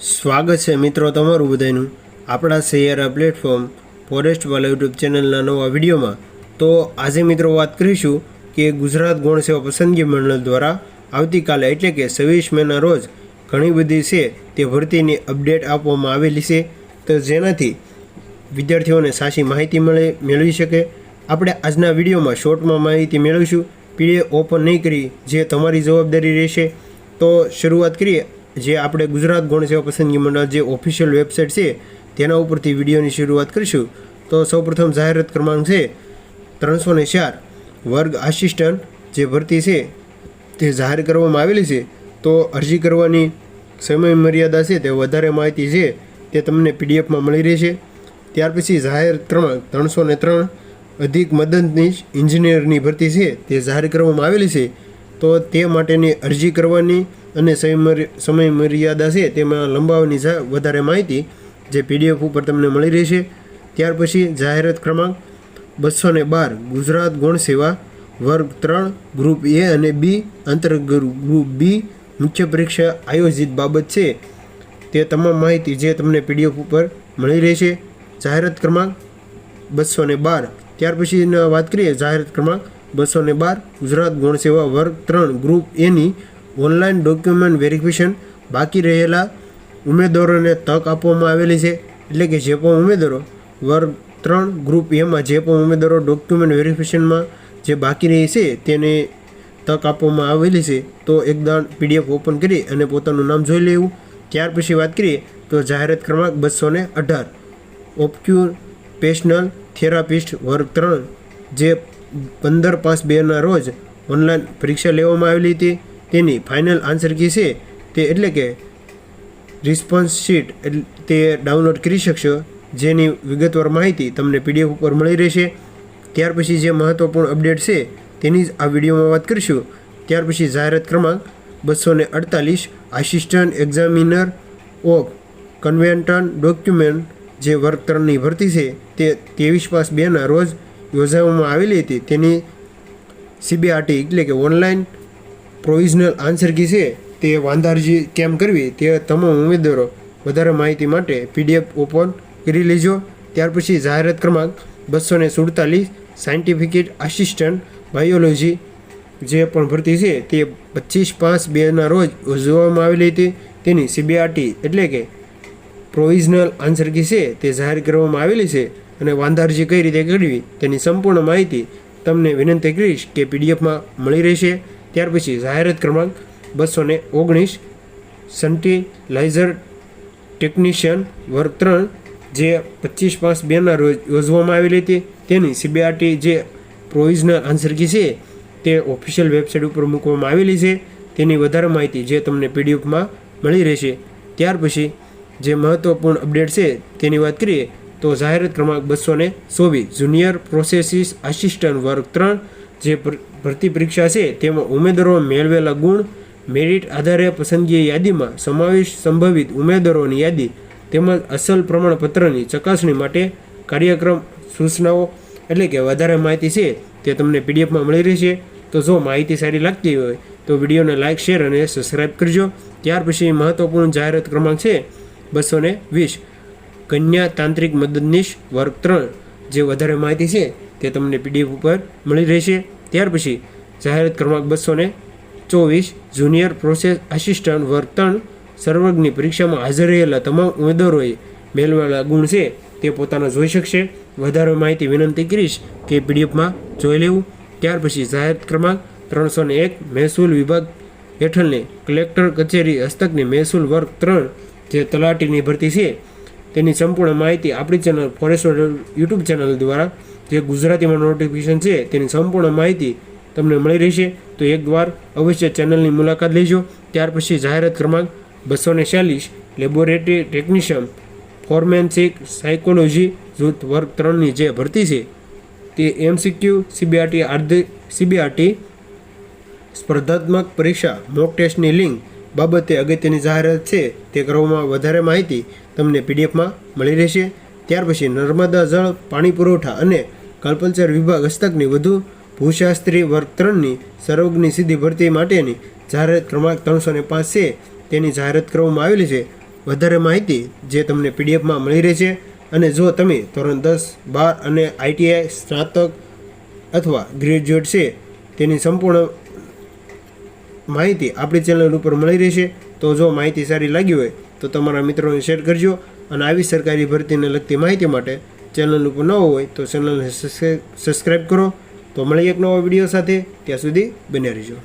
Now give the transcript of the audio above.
સ્વાગત છે મિત્રો તમારું બધાનું આપણા સૈયારા પ્લેટફોર્મ ફોરેસ્ટ વાલા યુટ્યુબ ચેનલના નવા વિડીયોમાં. તો આજે મિત્રો વાત કરીશું કે ગુજરાત ગૌણ સેવા પસંદગી મંડળ દ્વારા આવતીકાલે એટલે કે છવ્વીસ મેના રોજ ઘણી બધી છે તે ભરતીની અપડેટ આપવામાં આવેલી છે. તો જેનાથી વિદ્યાર્થીઓને સાચી માહિતી મળે, મેળવી શકે. આપણે આજના વિડીયોમાં શોર્ટમાં માહિતી મેળવીશું. પીડીએફ ઓપન નહીં કરી, જે તમારી જવાબદારી રહેશે. તો શરૂઆત કરીએ. જે આપણે ગુજરાત ગૌણ સેવા પસંદગી મંડળ જે ઓફિશિયલ વેબસાઇટ છે, તેના ઉપરથી વિડીયોની શરૂઆત કરીશું. તો સૌપ્રથમ જાહેરાત ક્રમાંક છે, ત્રણસો ને ચાર વર્ગ આસિસ્ટન્ટ જે ભરતી છે, તે જાહેર કરવામાં આવેલી છે. તો અરજી કરવાની સમય મર્યાદા છે, તે વધારે માહિતી છે, તે તમને પીડીએફમાં મળી રહેશે. ત્યાર પછી જાહેર ક્રમાંક ત્રણસો ને ત્રણ અધિક મદદનીશ ઇન્જિનિયરની ભરતી છે, તે જાહેર કરવામાં આવેલી છે. તો તે માટેની અરજી કરવાની અને સમય મર્ય- મર્યાદા છે તેમાં લંબાવવાની વધારે માહિતી જે પીડીએફ ઉપર તમને મળી રહેશે. ત્યાર પછી જાહેરાત ક્રમાંક બસો ને બાર, ગુજરાત ગૌણ સેવા વર્ગ ત્રણ, ગ્રુપ એ અને બી ગ્રુપ બી મુખ્ય પરીક્ષા આયોજિત બાબત છે. તે તમામ માહિતી જે તમને પીડીએફ ઉપર મળી રહેશે. જાહેરાત ક્રમાંક બસો ને બાર. ત્યાર પછી વાત કરીએ, જાહેરાત ક્રમાંક બસો ને બાર, ગુજરાત ગૌણ સેવા વર્ગ ત્રણ, ગ્રુપ એની ઓનલાઈન ડોક્યુમેન્ટ વેરિફિકેશન બાકી રહેલા ઉમેદવારોને તક આપવામાં આવેલી છે. એટલે કે જે પણ ઉમેદવારો વર્ગ ત્રણ ગ્રુપ એમાં જે પણ ઉમેદવારો ડોક્યુમેન્ટ વેરિફિકેશનમાં જે બાકી રહી છે, તેને તક આપવામાં આવેલી છે. તો એકદમ પીડીએફ ઓપન કરી અને પોતાનું નામ જોઈ લેવું. ત્યાર પછી વાત કરીએ તો જાહેરાત ક્રમાંક બસો ને અઢાર. ઓક્યુપેશનલ થેરાપિસ્ટ વર્ગ ત્રણ, જે પંદર પાંચ બેના રોજ ઓનલાઈન પરીક્ષા લેવામાં આવેલી હતી. તેની ફાઇનલ આન્સર કી છે, તે એટલે કે રિસ્પોન્સ શીટ તે ડાઉનલોડ કરી શકશો. જેની વિગતવાર માહિતી તમને પીડીએફ ઉપર મળી રહેશે. ત્યાર પછી જે મહત્ત્વપૂર્ણ અપડેટ છે, તેની જ આ વિડીયોમાં વાત કરીશું. ત્યાર પછી જાહેરાત ક્રમાંક બસો ને અડતાલીસ આસિસ્ટન્ટ એક્ઝામિનર ઓફ કન્વેન્ટન ડોક્યુમેન્ટ જે વર્ગ ત્રણની ભરતી છે, તે ત્રેવીસ પાસ બેના રોજ યોજવામાં આવેલી હતી. તેની સીબીઆરટી એટલે કે ઓનલાઈન પ્રોવિઝનલ આન્સર કી છે, તે વાંધારજી કેમ કરવી, તે તમામ ઉમેદવારો વધારે માહિતી માટે પીડીએફ ઓપન કરી લેજો. ત્યાર પછી જાહેરાત ક્રમાંક બસો ને સુડતાલીસ સાયન્ટિફિકેટ આસિસ્ટન્ટ બાયોલોજી જે પણ ભરતી છે, તે પચીસ પાંચ બેના રોજ ઉજવવામાં આવેલી હતી. તેની સીબીઆરટી એટલે કે પ્રોવિઝનલ આન્સર કી છે, તે જાહેર કરવામાં આવેલી છે અને વાંધારજી કઈ રીતે કરવી, તેની સંપૂર્ણ માહિતી તમને વિનંતી કરીશ કે પીડીએફમાં મળી રહેશે. ત્યાર પછી જાહેરાત ક્રમાંક બસો ને ઓગણીસ સન્ટિલાઇઝર ટેકનિશિયન વર્ગ ત્રણ જે પચીસ પાંચ બેના રોજ યોજવામાં આવેલી હતી. તેની સીબીઆરટી જે પ્રોવિઝનલ આન્સર કી છે, તે ઓફિશિયલ વેબસાઇટ ઉપર મૂકવામાં આવેલી છે. તેની વધારે માહિતી જે તમને પીડીએફમાં મળી રહેશે. ત્યાર પછી જે મહત્વપૂર્ણ અપડેટ છે, તેની વાત કરીએ, તો જાહેરાત ક્રમાંક બસો ને ચોવીસ જુનિયર પ્રોસેસિસ આસિસ્ટન્ટ વર્ગ ત્રણ જે ભરતી પરીક્ષા છે, તેમાં ઉમેદવારો મેળવેલા ગુણ મેરિટ આધારે પસંદગી યાદીમાં સમાવેશ સંભવિત ઉમેદવારોની યાદી, તેમજ અસલ પ્રમાણપત્રની ચકાસણી માટે કાર્યક્રમ સૂચનાઓ, એટલે કે વધારે માહિતી છે, તે તમને પીડીએફમાં મળી રહેશે. તો જો માહિતી સારી લાગતી હોય, તો વિડીયોને લાઇક શેર અને સબસ્ક્રાઇબ કરજો. ત્યાર પછી મહત્વપૂર્ણ જાહેરાત ક્રમાંક છે, બસો વીસ. કન્યા તાંત્રિક મદદનીશ વર્ગ ત્રણ. જે વધારે માહિતી છે તે તમને પીડીએફ ઉપર મળી રહેશે. ત્યાર પછી જાહેરાત ક્રમાંક બસો ને ચોવીસ, જુનિયર પ્રોસેસ આસિસ્ટન્ટ વર્તન સર્વજ્ઞની પરીક્ષામાં હાજર રહેલા તમામ ઉમેદવારોએ મેળવેલા ગુણ છે તે પોતાના જોઈ શકશે. વધારે માહિતી વિનંતી કરીશ કે પીડીએફમાં જોઈ લેવું. ત્યાર પછી જાહેરાત ક્રમાંક ત્રણસો ને એક, મહેસૂલ વિભાગ હેઠળની કલેક્ટર કચેરી હસ્તકની મહેસૂલ વર્ગ ત્રણ જે તલાટીની ભરતી છે. તેની સંપૂર્ણ માહિતી આપણી ચેનલ ફોરેસ્ટ યુટ્યુબ ચેનલ દ્વારા જે ગુજરાતીમાં નોટિફિકેશન છે, તેની સંપૂર્ણ માહિતી તમને મળી રહેશે. તો એકવાર અવશ્ય ચેનલની મુલાકાત લેજો. ત્યાર પછી જાહેરાત ક્રમાંક બસો ને ચાલીસ લેબોરેટરી ટેકનિશિયન ફોર્મેન્સિક સાયકોલોજી જૂથ વર્ગ ત્રણની જે ભરતી છે, તે એમસીક્યુ સીબીઆરટી આર્ધિક સીબીઆરટી સ્પર્ધાત્મક પરીક્ષા મોક ટેસ્ટની લિંક બાબતે અગત્યની જાહેરાત છે, તે કરવામાં વધારે માહિતી તમને પીડીએફમાં મળી રહેશે. ત્યાર પછી નર્મદા જળ, પાણી પુરવઠા અને કલ્પલચર વિભાગ હસ્તકની વધુ ભૂશાસ્ત્રી વર્ગ ત્રણની સર્વજ્ઞની સીધી ભરતી માટેની જાહેરાત ક્રમાંક ત્રણસો ને પાંચ છે. તેની જાહેરાત કરવામાં આવેલી છે. વધારે માહિતી જે તમને પીડીએફમાં મળી રહેશે અને જો તમે ધોરણ દસ, બાર અને આઈટીઆઈ સ્નાતક અથવા ગ્રેજ્યુએટ છે, તેની સંપૂર્ણ માહિતી આપણી ચેનલ ઉપર મળી રહેશે તો જો માહિતી સારી લાગી હોય તો તમારા મિત્રોને શેર કરજો અને આવી સરકારી ભરતીને લગતી માહિતી માટે ચેનલ ઉપર ન હોય તો ચેનલને સબસ્ક્રાઈબ કરો. તો મળી એક નવો વીડિયો સાથે. ત્યાં સુધી બને રહીજો.